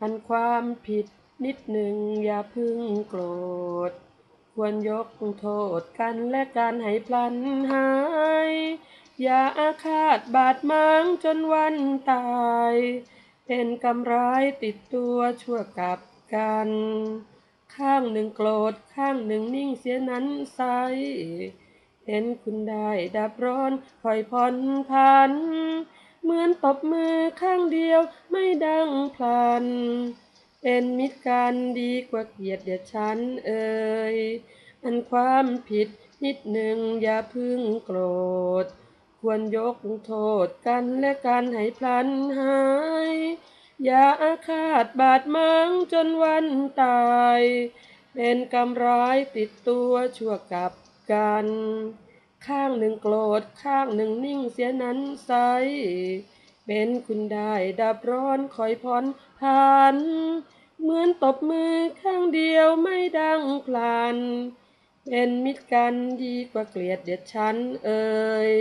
อันความผิดนิดหนึ่งอย่าพึ่งโกรธ ควรยกโทษกันและการให้พลันหาย อย่าอาฆาตบาดหมางจนวันตาย เป็นกำร้ายติดตัวชั่วกับกัน ข้างหนึ่งโกรธข้างหนึ่งนิ่งเสียนั้นใสเห็นคุณได้ดับร้อนคอยผ่อนพัน เหมือนตบมือข้างเดียวไม่ดังพลัน เป็นมิตรกันดีกว่าเกลียดเดียดฉันเอ่ยอันความผิดนิดหนึ่งอย่าพึ่งโกรธ ควรยกโทษกันและกันให้พลันหาย อย่าอาฆาตบาดหมางจนวันตาย เป็นกำร้ายติดตัวชั่วกับกัน ข้างหนึ่งโกรธ ข้างหนึ่งนิ่งเสียนั้นใสเป็นคุณได้ดับร้อนคอยผ่อนผัน เหมือนตบมือข้างเดียวไม่ดังพลัน เป็นมิตรกันดีกว่าเกลียดเดียดฉันเอ่ย